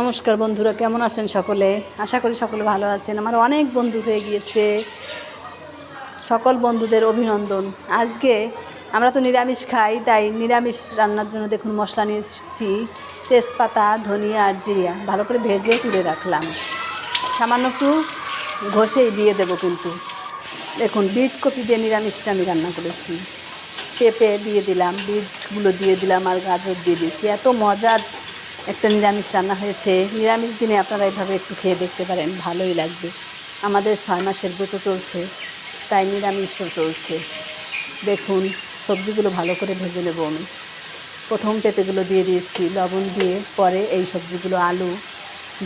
নমস্কার বন্ধুরা, কেমন আছেন সকলে? আশা করি সকলে ভালো আছেন। আমার অনেক বন্ধু হয়ে গিয়েছে। সকল বন্ধুদের অভিনন্দন। আজকে আমরা তো নিরামিষ খাই, তাই নিরামিষ রান্নার জন্য দেখুন মশলা নিয়েছি তেজপাতা, ধনিয়া আর জিরিয়া। ভালো করে ভেজে তুলে রাখলাম। সামান্য একটু ঘষেই দিয়ে দেবো কিন্তু। দেখুন, বিট কপি দিয়ে নিরামিষটা আমি রান্না করেছি। পেঁপে দিয়ে দিলাম, বিটগুলো দিয়ে দিলাম আর গাজর দিয়ে দিয়েছি। এত মজার একটা নিরামিষ রান্না হয়েছে। নিরামিষ দিনে আপনারা এভাবে একটু খেয়ে দেখতে পারেন, ভালোই লাগবে। আমাদের ছয় মাসের ব্রত চলছে, তাই নিরামিষও চলছে। দেখুন, সবজিগুলো ভালো করে ভেজে নেব আমি। প্রথম পেঁপেগুলো দিয়ে দিয়েছি, লবণ দিয়ে, পরে এই সবজিগুলো আলু,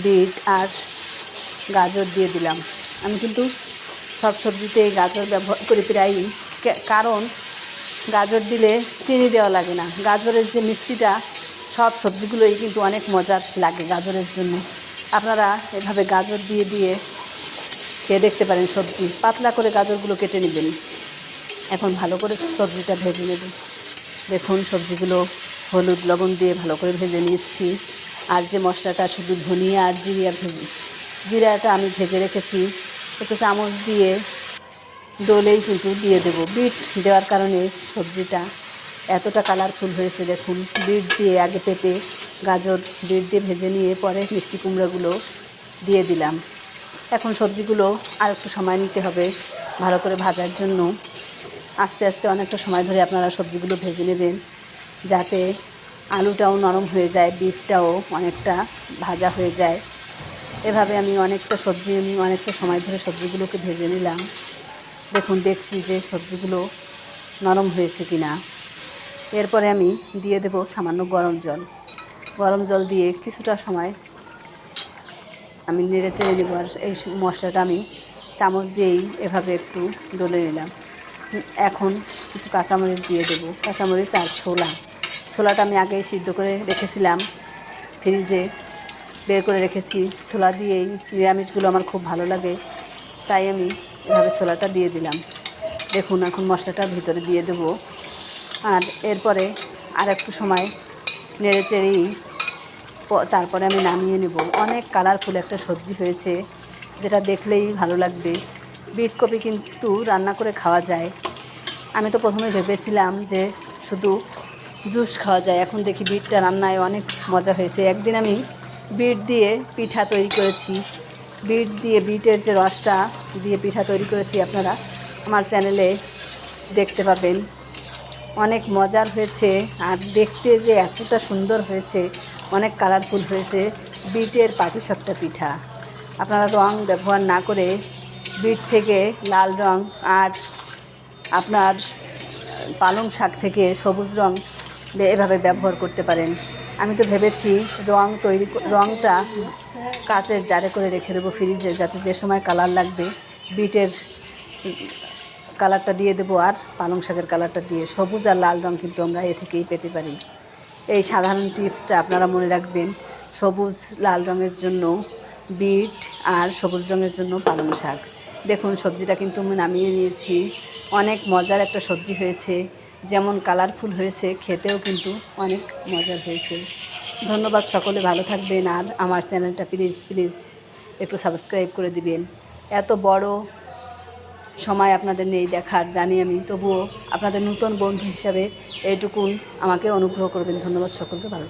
বিট আর গাজর দিয়ে দিলাম। আমি কিন্তু সব সবজিতে গাজর ব্যবহার করি প্রায়ই কারণ গাজর দিলে চিনি দেওয়া লাগে না। গাজরের যে মিষ্টিটা সব সবজিগুলোই কিন্তু অনেক মজার লাগে গাজরের জন্য। আপনারা এভাবে গাজর দিয়ে দিয়ে খেয়ে দেখতে পারেন সবজি। পাতলা করে গাজরগুলো কেটে নেবেন। এখন ভালো করে সবজিটা ভেজে নেবেন দেখুন, সবজিগুলো হলুদ, লবণ দিয়ে ভালো করে ভেজে নিচ্ছি। আর যে মশলাটা, শুধু ধনিয়া আর জিরিয়া ভেজে জিরাটা আমি ভেজে রেখেছি। একটু চামচ দিয়ে ডোলেই কিন্তু দিয়ে দেবো। বিট দেওয়ার কারণে সবজিটা এতটা কালারফুল হয়েছে, দেখুন। বিট দিয়ে আগে পেঁপে, গাজর, বিট দিয়ে ভেজে নিয়ে পরে মিষ্টি কুমড়োগুলো দিয়ে দিলাম। এখন সবজিগুলো আর একটু সময় নিতে হবে ভালো করে ভাজার জন্য। আস্তে আস্তে অনেকটা সময় ধরে আপনারা সবজিগুলো ভেজে নেবেন, যাতে আলুটাও নরম হয়ে যায়, বিটটাও অনেকটা ভাজা হয়ে যায়। এভাবে আমি অনেকটা সবজি, আমি অনেকটা সময় ধরে সবজিগুলোকে ভেজে নিলাম। দেখুন, দেখছি যে সবজিগুলো নরম হয়েছে কি না এরপরে আমি দিয়ে দেব সামান্য গরম জল। গরম জল দিয়ে কিছুটা সময় আমি নেড়ে চেড়ে নেব আর এই মশলাটা আমি চামচ দিয়েই এভাবে একটু ডলে নিলাম। এখন কিছু কাঁচামরিচ দিয়ে দেবো। কাঁচামরিচ আর ছোলা। ছোলাটা আমি আগেই সিদ্ধ করে রেখেছিলাম। ফ্রিজে বের করে রেখেছি। ছোলা দিয়েই নিরামিষগুলো আমার খুব ভালো লাগে। তাই আমি এভাবে ছোলাটা দিয়ে দিলাম। দেখুন, এখন মশলাটা ভিতরে দিয়ে দেবো। আর এরপরে আর একটু সময় নেড়ে চেড়েই তারপরে আমি নামিয়ে নেব। অনেক কালারফুল একটা সবজি হয়েছে, যেটা দেখলেই ভালো লাগবে। বিট কপি কিন্তু রান্না করে খাওয়া যায়। আমি তো প্রথমে ভেবেছিলাম যে শুধু জুস খাওয়া যায়। এখন দেখি বিটটা রান্নায় অনেক মজা হয়েছে। একদিন আমি বিট দিয়ে পিঠা তৈরি করেছি। বিট দিয়ে বিটের যে রসটা দিয়ে পিঠা তৈরি করেছি আপনারা আমার চ্যানেলে দেখতে পাবেন। অনেক মজার হয়েছে আর দেখতে যে এতটা সুন্দর হয়েছে, অনেক কালারফুল হয়েছে বিটের পাটিসাপটা পিঠা। আপনারা রং ব্যবহার না করে বিট থেকে লাল রং আর আপনার পালং শাক থেকে সবুজ রং এভাবে ব্যবহার করতে পারেন। আমি তো ভেবেছি রং তৈরি রংটা কাচের জারে করে রেখে দেবো ফ্রিজে যাতে যে সময় কালার লাগবে, বিটের কালারটা দিয়ে দেবো আর পালং শাকের কালারটা দিয়ে সবুজ আর লাল রং কিন্তু আমরা এ থেকেই পেতে পারি। এই সাধারণ টিপসটা আপনারা মনে রাখবেন, সবুজ লাল রঙের জন্য বিট আর সবুজ রঙের জন্য পালং শাক। দেখুন, সবজিটা কিন্তু আমি নামিয়ে নিয়েছি। অনেক মজার একটা সবজি হয়েছে, যেমন কালারফুল হয়েছে, খেতেও কিন্তু অনেক মজার হয়েছে। ধন্যবাদ সকলে, ভালো থাকবেন আর আমার চ্যানেলটা প্লিজ প্লিজ একটু সাবস্ক্রাইব করে দিবেন। এত বড় সময় আপনাদের নেই দেখার, জানি আমি। তবুও আপনাদের নতুন বন্ধু হিসাবে এইটুকুন আমাকে অনুগ্রহ করবেন। ধন্যবাদ সকলকে, ভালো